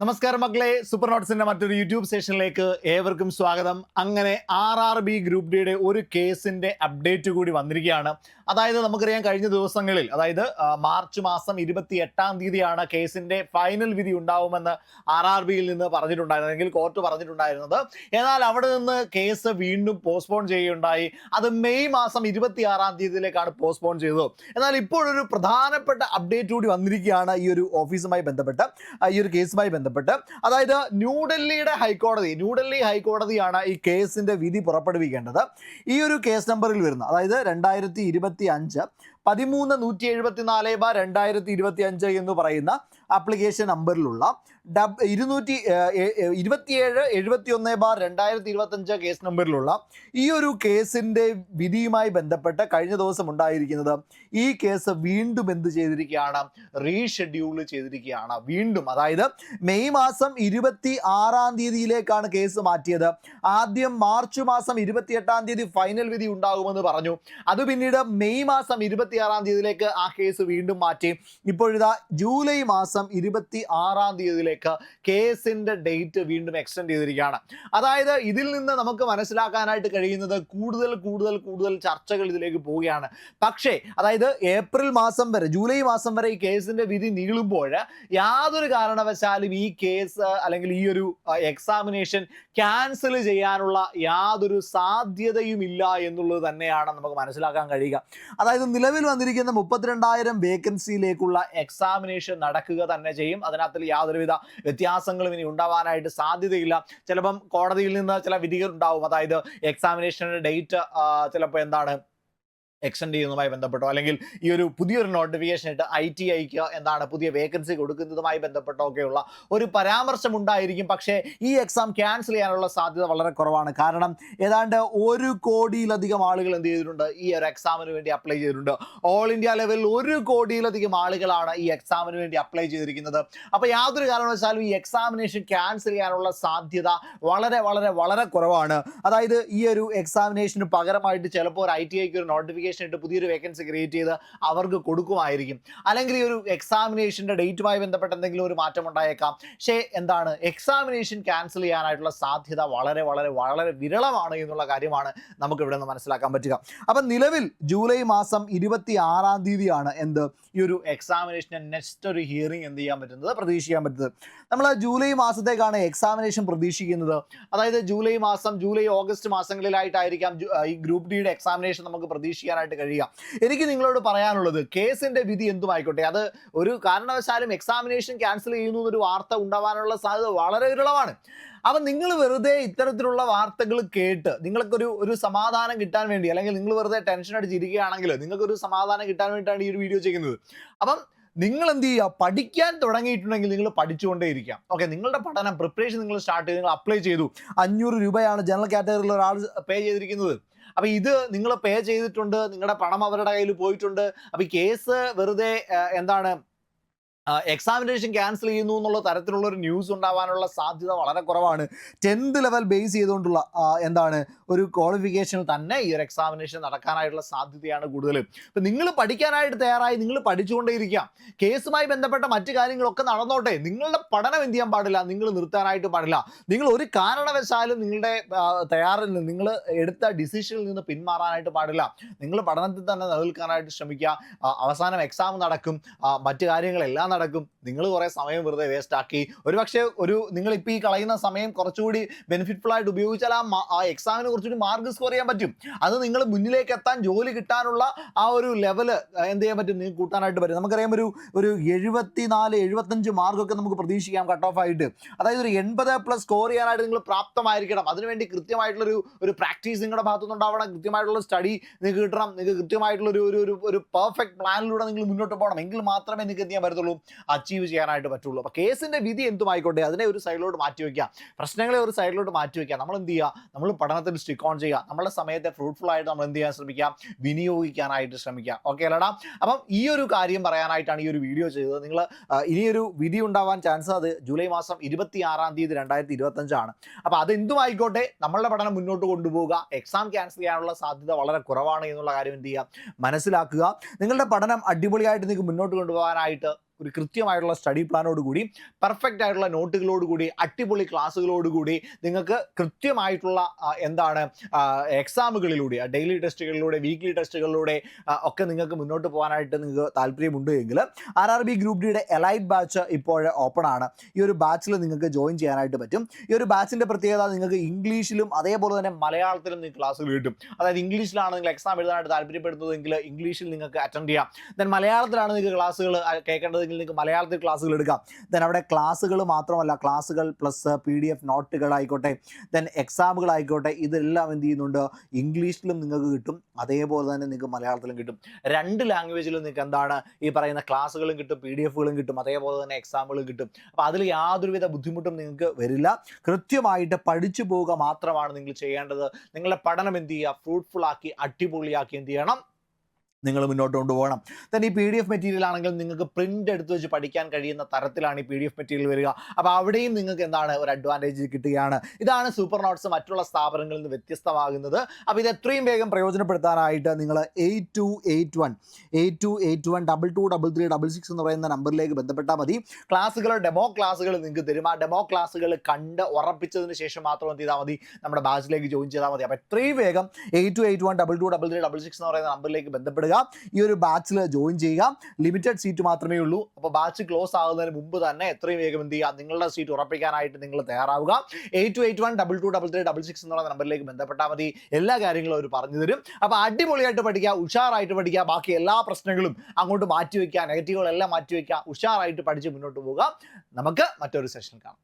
നമസ്കാരം മക്കളെ. സൂപ്പർ നോട്ട്സിന്റെ മറ്റൊരു യൂട്യൂബ് സെഷനിലേക്ക് ഏവർക്കും സ്വാഗതം. അങ്ങനെ ആർ ആർ ബി ഗ്രൂപ്പ് ഡിയുടെ ഒരു കേസിന്റെ അപ്ഡേറ്റ് കൂടി വന്നിരിക്കുകയാണ്. അതായത് നമുക്കറിയാം കഴിഞ്ഞ ദിവസങ്ങളിൽ അതായത് മാർച്ച് മാസം ഇരുപത്തി എട്ടാം തീയതിയാണ് കേസിന്റെ ഫൈനൽ വിധി ഉണ്ടാവുമെന്ന് ആർ ആർ ബിയിൽ നിന്ന് പറഞ്ഞിട്ടുണ്ടായിരുന്നു അല്ലെങ്കിൽ കോർട്ട് പറഞ്ഞിട്ടുണ്ടായിരുന്നത്. എന്നാൽ അവിടെ നിന്ന് കേസ് വീണ്ടും പോസ്റ്റ്പോൺ ചെയ്യുകയുണ്ടായി. അത് മെയ് മാസം ഇരുപത്തി ആറാം തീയതിയിലേക്കാണ് പോസ്റ്റ്പോൺ ചെയ്തത്. എന്നാൽ ഇപ്പോഴൊരു പ്രധാനപ്പെട്ട അപ്ഡേറ്റ് കൂടി വന്നിരിക്കുകയാണ് ഈ ഒരു ഓഫീസുമായി ബന്ധപ്പെട്ട് ഈ ഒരു കേസുമായി അതായത് ന്യൂഡൽഹിയുടെ ഹൈക്കോടതി ന്യൂഡൽഹി ഹൈക്കോടതിയാണ് ഈ കേസിന്റെ വിധി പുറപ്പെടുവിക്കേണ്ടത്. ഈ ഒരു കേസ് നമ്പറിൽ വരുന്ന അതായത് രണ്ടായിരത്തി പതിമൂന്ന് നൂറ്റി എഴുപത്തി നാല് ബാർ രണ്ടായിരത്തി ഇരുപത്തി അഞ്ച് എന്ന് പറയുന്ന ആപ്ലിക്കേഷൻ നമ്പറിലുള്ള ഡബ് ഇരുന്നൂറ്റി ഇരുപത്തിയേഴ് എഴുപത്തി ഒന്ന് ബാർ രണ്ടായിരത്തി ഇരുപത്തഞ്ച് കേസ് നമ്പറിലുള്ള ഈ ഒരു കേസിന്റെ വിധിയുമായി ബന്ധപ്പെട്ട് കഴിഞ്ഞ ദിവസം ഉണ്ടായിരിക്കുന്നത് ഈ കേസ് വീണ്ടും എന്ത് ചെയ്തിരിക്കുകയാണ്? റീഷെഡ്യൂൾ ചെയ്തിരിക്കുകയാണ്. വീണ്ടും അതായത് മെയ് മാസം ഇരുപത്തി ആറാം തീയതിയിലേക്കാണ് കേസ് മാറ്റിയത്. ആദ്യം മാർച്ച് മാസം ഇരുപത്തി എട്ടാം തീയതി ഫൈനൽ വിധി ഉണ്ടാകുമെന്ന് പറഞ്ഞു. അത് പിന്നീട് മെയ് മാസം ഇരുപത്തി ആറാം തീയതിയിലേക്ക് ആ കേസ് വീണ്ടും മാറ്റി. ഇപ്പോഴിതാ ജൂലൈ മാസം ഇരുപത്തി ആറാം തീയതിയിലേക്ക് കേസിന്റെ ഡേറ്റ് വീണ്ടും എക്സ്റ്റെൻഡ് ചെയ്തിരിക്കുകയാണ്. അതായത് ഇതിൽ നിന്ന് നമുക്ക് മനസ്സിലാക്കാനായിട്ട് കഴിയുന്നത് കൂടുതൽ കൂടുതൽ കൂടുതൽ ചർച്ചകൾ ഇതിലേക്ക് പോവുകയാണ്. പക്ഷേ അതായത് ഏപ്രിൽ മാസം വരെ ജൂലൈ മാസം വരെ ഈ കേസിന്റെ വിധി നീളുമ്പോൾ യാതൊരു കാരണവശാലും ഈ കേസ് അല്ലെങ്കിൽ ഈ ഒരു എക്സാമിനേഷൻ ക്യാൻസൽ ചെയ്യാനുള്ള യാതൊരു സാധ്യതയുമില്ല എന്നുള്ളത് തന്നെയാണ് നമുക്ക് മനസ്സിലാക്കാൻ കഴിയുക. അതായത് നിലവിൽ വന്നിരിക്കുന്ന മുപ്പത്തിരണ്ടായിരം വേക്കൻസിയിലേക്കുള്ള എക്സാമിനേഷൻ നടക്കുക തന്നെ ചെയ്യും. അതിനകത്തിൽ യാതൊരുവിധ വ്യത്യാസങ്ങളും ഇനി ഉണ്ടാവാനായിട്ട് സാധ്യതയില്ല. ചിലപ്പം കോടതിയിൽ നിന്ന് ചില വിധികൾ ഉണ്ടാവും. അതായത് എക്സാമിനേഷന്റെ ഡേറ്റ് ചിലപ്പോൾ എന്താണ്? എക്സ്റ്റെൻഡ് ചെയ്യുന്നതുമായി ബന്ധപ്പെട്ടോ അല്ലെങ്കിൽ ഈ ഒരു പുതിയൊരു നോട്ടിഫിക്കേഷൻ ഇട്ട് ഐ ടി ഐക്ക് എന്താണ് പുതിയ വേക്കൻസി കൊടുക്കുന്നതുമായി ബന്ധപ്പെട്ടോ ഒക്കെയുള്ള ഒരു പരാമർശം ഉണ്ടായിരിക്കും പക്ഷേ ഈ എക്സാം ക്യാൻസൽ ചെയ്യാനുള്ള സാധ്യത വളരെ കുറവാണ്. കാരണം ഏതാണ്ട് ഒരു കോടിയിലധികം ആളുകൾ എന്ത് ചെയ്തിട്ടുണ്ട്? ഈ ഒരു എക്സാമിന് വേണ്ടി അപ്ലൈ ചെയ്തിട്ടുണ്ട്. ഓൾ ഇന്ത്യ ലെവലിൽ ഒരു കോടിയിലധികം ആളുകളാണ് ഈ എക്സാമിന് വേണ്ടി അപ്ലൈ ചെയ്തിരിക്കുന്നത്. അപ്പോൾ യാതൊരു കാരണവശാലും ഈ എക്സാമിനേഷൻ ക്യാൻസൽ ചെയ്യാനുള്ള സാധ്യത വളരെ വളരെ വളരെ കുറവാണ്. അതായത് ഈ ഒരു എക്സാമിനേഷന് പകരമായിട്ട് ചിലപ്പോൾ ഒരു ഐ ടി ഐക്ക് ഒരു നോട്ടിഫിക്കേഷൻ ഇട്ട് പുതിയൊരു വേക്കൻസി ക്രിയേറ്റ് ചെയ്ത് അവർക്ക് കൊടുക്കുമായിരിക്കും. അല്ലെങ്കിൽ ഈ ഒരു എക്സാമിനേഷന്റെ ഡേറ്റുമായി ബന്ധപ്പെട്ട് എന്തെങ്കിലും ഒരു മാറ്റം ഉണ്ടായേക്കാം. പക്ഷേ എന്താണ്? എക്സാമിനേഷൻ ക്യാൻസൽ ചെയ്യാനായിട്ടുള്ള സാധ്യത വളരെ വളരെ വളരെ വിരളമാണ് എന്നുള്ള കാര്യമാണ് നമുക്ക് ഇവിടെ നിന്ന് മനസ്സിലാക്കാൻ പറ്റുക. അപ്പം നിലവിൽ ജൂലൈ മാസം ഇരുപത്തി ആറാം തീയതിയാണ് എന്ത്? ഈ ഒരു എക്സാമിനേഷൻ നെക്സ്റ്റ് ഒരു ഹിയറിംഗ് എന്ത് ചെയ്യാൻ പറ്റുന്നത്? പ്രതീക്ഷിക്കാൻ പറ്റുന്നത്. നമ്മൾ ജൂലൈ മാസത്തേക്കാണ് എക്സാമിനേഷൻ പ്രതീക്ഷിക്കുന്നത്. അതായത് ജൂലൈ മാസം ജൂലൈ ഓഗസ്റ്റ് മാസങ്ങളിലായിട്ടായിരിക്കാം ഈ ഗ്രൂപ്പ് ഡിയുടെ എക്സാമിനേഷൻ നമുക്ക് പ്രതീക്ഷിക്കാനായിട്ട് കഴിയുക. എനിക്ക് നിങ്ങളോട് പറയാനുള്ളത് കേസിന്റെ വിധി എന്തും എന്തുമായിക്കോട്ടെ? അത് ഒരു കാരണവശാലും എക്സാമിനേഷൻ ക്യാൻസൽ ചെയ്യുന്നു എന്നൊരു വാർത്ത ഉണ്ടാവാനുള്ള സാധ്യത വളരെ വിരളമാണ്. അപ്പം നിങ്ങൾ വെറുതെ ഇത്തരത്തിലുള്ള വാർത്തകൾ കേട്ട് നിങ്ങൾക്കൊരു ഒരു സമാധാനം കിട്ടാൻ വേണ്ടി അല്ലെങ്കിൽ നിങ്ങൾ വെറുതെ ടെൻഷൻ അടിച്ചിരിക്കുകയാണെങ്കിൽ നിങ്ങൾക്കൊരു സമാധാനം കിട്ടാൻ വേണ്ടിയിട്ടാണ് ഈ ഒരു വീഡിയോ ചെയ്യുന്നത്. അപ്പം നിങ്ങൾ എന്ത് ചെയ്യുക പഠിക്കാൻ തുടങ്ങിയിട്ടുണ്ടെങ്കിൽ നിങ്ങൾ പഠിച്ചുകൊണ്ടേ ഇരിക്കാം ഓക്കെ നിങ്ങളുടെ പഠനം പ്രിപ്പറേഷൻ നിങ്ങൾ സ്റ്റാർട്ട് ചെയ്ത് നിങ്ങൾ അപ്ലൈ ചെയ്തു. അഞ്ഞൂറ് രൂപയാണ് ജനറൽ കാറ്റഗറിയിൽ ഒരാൾ പേ ചെയ്തിരിക്കുന്നത്. അപ്പൊ ഇത് നിങ്ങൾ പേ ചെയ്തിട്ടുണ്ട് നിങ്ങളുടെ പണം അവരുടെ കയ്യിൽ പോയിട്ടുണ്ട്. അപ്പൊ കേസ് വെറുതെ എന്താണ് എക്സാമിനേഷൻ ക്യാൻസൽ ചെയ്യുന്നു എന്നുള്ള തരത്തിലുള്ള ഒരു ന്യൂസ് ഉണ്ടാവാനുള്ള സാധ്യത വളരെ കുറവാണ്. ടെൻത്ത് ലെവൽ ബേസ് ചെയ്തുകൊണ്ടുള്ള എന്താണ് ഒരു ക്വാളിഫിക്കേഷനിൽ തന്നെ ഈ ഒരു എക്സാമിനേഷൻ നടക്കാനായിട്ടുള്ള സാധ്യതയാണ് കൂടുതൽ ഇപ്പം നിങ്ങൾ പഠിക്കാനായിട്ട് തയ്യാറായി നിങ്ങൾ പഠിച്ചുകൊണ്ടേയിരിക്കാം. കേസുമായി ബന്ധപ്പെട്ട മറ്റ് കാര്യങ്ങളൊക്കെ നടന്നോട്ടെ. നിങ്ങളുടെ പഠനം എന്ത് ചെയ്യാൻ പാടില്ല നിങ്ങൾ നിർത്താനായിട്ട് പാടില്ല. നിങ്ങൾ ഒരു കാരണവശാലും നിങ്ങളുടെ തയ്യാറിൽ നിന്ന് നിങ്ങൾ എടുത്ത ഡിസിഷനിൽ നിന്ന് പിന്മാറാനായിട്ട് പാടില്ല. നിങ്ങൾ പഠനത്തിൽ തന്നെ നിലനിൽക്കാനായിട്ട് ശ്രമിക്കുക. അവസാനം എക്സാം നടക്കും. മറ്റു കാര്യങ്ങളെല്ലാം നടക്കും. നിങ്ങൾ കുറേ സമയം വെറുതെ വേസ്റ്റ് ആക്കി. ഒരുപക്ഷെ ഒരു നിങ്ങൾ ഇപ്പോൾ ഈ കളയുന്ന സമയം കുറച്ചുകൂടി ബെനിഫിറ്റ്ഫുൾ ആയിട്ട് ഉപയോഗിച്ചാൽ ആ ആ എക്സാമിന് കുറച്ചുകൂടി മാർക്ക് സ്കോർ ചെയ്യാൻ പറ്റും. അത് നിങ്ങൾ മുന്നിലേക്ക് എത്താൻ ജോലി കിട്ടാനുള്ള ആ ഒരു ലെവൽ എന്ത് ചെയ്യാൻ പറ്റും? നിങ്ങൾക്ക് കൂട്ടാനായിട്ട് പറ്റും. നമുക്കറിയാം ഒരു ഒരു എഴുപത്തി നാല് എഴുപത്തഞ്ച് മാർക്കൊക്കെ നമുക്ക് പ്രതീക്ഷിക്കാം കട്ട് ഓഫ് ആയിട്ട്. അതായത് ഒരു എൺപത് പ്ലസ് സ്കോർ ചെയ്യാനായിട്ട് നിങ്ങൾ പ്രാപ്തമായിരിക്കണം. അതിനുവേണ്ടി കൃത്യമായിട്ടുള്ളൊരു ഒരു പ്രാക്ടീസ് നിങ്ങളുടെ ഭാഗത്തുനിന്ന് ഉണ്ടാവണം കൃത്യമായിട്ടുള്ള സ്റ്റഡി നിങ്ങൾക്ക് കിട്ടണം. നിങ്ങൾക്ക് കൃത്യമായിട്ടുള്ള ഒരു ഒരു ഒരു പെർഫെക്റ്റ് പ്ലാനിലൂടെ നിങ്ങൾ മുന്നോട്ട് പോകണം. എങ്കിൽ മാത്രമേ നിങ്ങൾക്ക് എന്ത് ചെയ്യാൻ പറ്റത്തുള്ളൂ? അച്ചീവ് ചെയ്യാനായിട്ട് പറ്റുള്ളൂ. അപ്പോൾ കേസിന്റെ വിധി എന്തുമായിക്കോട്ടെ അതിനെ ഒരു സൈഡിലോട്ട് മാറ്റി വയ്ക്കുക പ്രശ്നങ്ങളെ ഒരു സൈഡിലോട്ട് മാറ്റി വയ്ക്കുക നമ്മൾ എന്ത് ചെയ്യുക? നമ്മൾ പഠനത്തിൽ സ്റ്റിക്ക് ഓൺ ചെയ്യുക. നമ്മുടെ സമയത്തെ ഫ്രൂട്ട്ഫുൾ ആയിട്ട് നമ്മൾ എന്ത് ചെയ്യാൻ ശ്രമിക്കുക? വിനിയോഗിക്കാനായിട്ട് ശ്രമിക്കുക. ഓക്കെ അല്ലടാ? അപ്പം ഈ ഒരു കാര്യം പറയാനായിട്ടാണ് ഈ ഒരു വീഡിയോ ചെയ്തത്. നിങ്ങൾ ഇനിയൊരു വിധി ഉണ്ടാവാൻ ചാൻസ് അത് ജൂലൈ മാസം ഇരുപത്തി ആറാം തീയതി രണ്ടായിരത്തി ഇരുപത്തഞ്ചാണ് അപ്പോൾ അതെന്തുമായിക്കോട്ടെ? നമ്മളുടെ പഠനം മുന്നോട്ട് കൊണ്ടുപോവുക. എക്സാം ക്യാൻസൽ ചെയ്യാനുള്ള സാധ്യത വളരെ കുറവാണ് എന്നുള്ള കാര്യം എന്ത് ചെയ്യുക? മനസ്സിലാക്കുക. നിങ്ങളുടെ പഠനം അടിപൊളിയായിട്ട് നിങ്ങൾക്ക് മുന്നോട്ട് കൊണ്ടുപോകാനായിട്ട് ഒരു കൃത്യമായിട്ടുള്ള സ്റ്റഡി പ്ലാനോട് കൂടി പെർഫെക്റ്റ് ആയിട്ടുള്ള നോട്ടുകളോട് കൂടി അടിപൊളി ക്ലാസ്സുകളോട് കൂടി നിങ്ങൾക്ക് കൃത്യമായിട്ടുള്ള എന്താണ് എക്സാമുകളിലൂടെ ഡെയിലി ടെസ്റ്റുകളിലൂടെ വീക്ക്ലി ടെസ്റ്റുകളിലൂടെ ഒക്കെ നിങ്ങൾക്ക് മുന്നോട്ട് പോകാനായിട്ട് നിങ്ങൾക്ക് താല്പര്യമുണ്ട് എങ്കിൽ ആർ ആർ ബി ഗ്രൂപ്പ് ഡിയുടെ എലൈറ്റ് ബാച്ച് ഇപ്പോൾ ഓപ്പൺ ആണ്. ഈ ഒരു ബാച്ചിൽ നിങ്ങൾക്ക് ജോയിൻ ചെയ്യാനായിട്ട് പറ്റും. ഈ ഒരു ബാച്ചിന്റെ പ്രത്യേകത നിങ്ങൾക്ക് ഇംഗ്ലീഷിലും അതേപോലെ തന്നെ മലയാളത്തിലും നിങ്ങൾക്ക് ക്ലാസ്സുകൾ കിട്ടും. അതായത് ഇംഗ്ലീഷിലാണ് നിങ്ങൾ എക്സാം എഴുതാനായിട്ട് താല്പര്യപ്പെടുന്നതെങ്കിൽ ഇംഗ്ലീഷിൽ നിങ്ങൾക്ക് അറ്റൻഡ് ചെയ്യാം. ദെൻ മലയാളത്തിലാണ് നിങ്ങൾക്ക് ക്ലാസ്സുകൾ കേൾക്കേണ്ടതെങ്കിൽ നിങ്ങൾക്ക് മലയാളത്തിൽ ക്ലാസ്സുകൾ എടുക്കാം. ദെൻ അവിടെ ക്ലാസ്സുകൾ മാത്രമല്ല ക്ലാസ്സുകൾ പ്ലസ് പി ഡി എഫ് നോട്ടുകളായിക്കോട്ടെ ദെൻ എക്സാമുകളായിക്കോട്ടെ ഇതെല്ലാം എന്ത് ചെയ്യുന്നുണ്ട്? ഇംഗ്ലീഷിലും നിങ്ങൾക്ക് കിട്ടും അതേപോലെ തന്നെ നിങ്ങൾക്ക് മലയാളത്തിലും കിട്ടും. രണ്ട് ലാംഗ്വേജിലും നിങ്ങൾക്ക് എന്താണ്? ഈ പറയുന്ന ക്ലാസ്സുകളും കിട്ടും പി ഡി എഫുകളും കിട്ടും അതേപോലെ തന്നെ എക്സാമുകളും കിട്ടും. അപ്പോൾ അതിൽ യാതൊരുവിധ ബുദ്ധിമുട്ടും നിങ്ങൾക്ക് വരില്ല. കൃത്യമായിട്ട് പഠിച്ചു പോവുക മാത്രമാണ് നിങ്ങൾ ചെയ്യേണ്ടത്. നിങ്ങളുടെ പഠനം എന്ത് ചെയ്യുക? ഫ്രൂട്ട്ഫുൾ ആക്കി അടിപൊളിയാക്കി എന്ത് ചെയ്യണം? നിങ്ങൾ മുന്നോട്ട് കൊണ്ടുപോകണം. തന്നെ ഈ പി ഡി എഫ് മെറ്റീരിയൽ ആണെങ്കിൽ നിങ്ങൾക്ക് പ്രിന്റ് എടുത്ത് വെച്ച് പഠിക്കാൻ കഴിയുന്ന തരത്തിലാണ് ഈ പി ഡി എഫ് മെറ്റീരിയൽ വരിക. അപ്പോൾ അവിടെയും നിങ്ങൾക്ക് എന്താണ് ഒരു അഡ്വാന്റേജ് കിട്ടുകയാണ്. ഇതാണ് സൂപ്പർ നോട്ട്സ് മറ്റുള്ള സ്ഥാപനങ്ങളിൽ നിന്ന് വ്യത്യസ്തമാകുന്നത്. അപ്പോൾ ഇത് എത്രയും വേഗം പ്രയോജനപ്പെടുത്താനായിട്ട് നിങ്ങൾ eight two eight one eight two eight one double two double three double six എന്ന് പറയുന്ന നമ്പറിലേക്ക് ബന്ധപ്പെട്ടാൽ മതി. ക്ലാസ്സുകൾ ഡെമോ ക്ലാസ്സുകൾ നിങ്ങൾക്ക് തരും. ആ ഡെമോ ക്ലാസ്സുകൾ കണ്ട് ഉറപ്പിച്ചതിന് ശേഷം മാത്രം എന്ത് ചെയ്താൽ മതി. നമ്മുടെ ബാച്ചിലേക്ക് ജോയിൻ ചെയ്താൽ മതി. അപ്പോൾ എത്രയും വേഗം eight two eight one double two double three double six എന്ന് പറയുന്ന നമ്പറിലേക്ക് ബന്ധപ്പെടുക. ഈ ഒരു ബാച്ചിൽ ജോയിൻ ചെയ്യുക. ലിമിറ്റഡ് സീറ്റ് മാത്രമേ ഉള്ളൂ. അപ്പോൾ ബാച്ച് ക്ലോസ് ആകുന്നതിന് മുമ്പ് തന്നെ എത്രയും വേഗം എന്ത് ചെയ്യുക? നിങ്ങളുടെ സീറ്റ് ഉറപ്പിക്കാനായിട്ട് നിങ്ങൾ തയ്യാറാവുക. Eight two eight one double two double three double six എന്നുള്ള നമ്പറിലേക്ക് ബന്ധപ്പെട്ടാൽ മതി. എല്ലാ കാര്യങ്ങളും അവർ പറഞ്ഞു തരും. അപ്പോൾ അടിപൊളിയായിട്ട് പഠിക്കുക ഉഷാറായിട്ട് പഠിക്കുക. ബാക്കി എല്ലാ പ്രശ്നങ്ങളും അങ്ങോട്ട് മാറ്റി വയ്ക്കുക നെഗറ്റീവുകളെല്ലാം മാറ്റി വയ്ക്കുക ഉഷാറായിട്ട് പഠിച്ച് മുന്നോട്ട് പോവുക. നമുക്ക് മറ്റൊരു സെഷൻ കാണാം.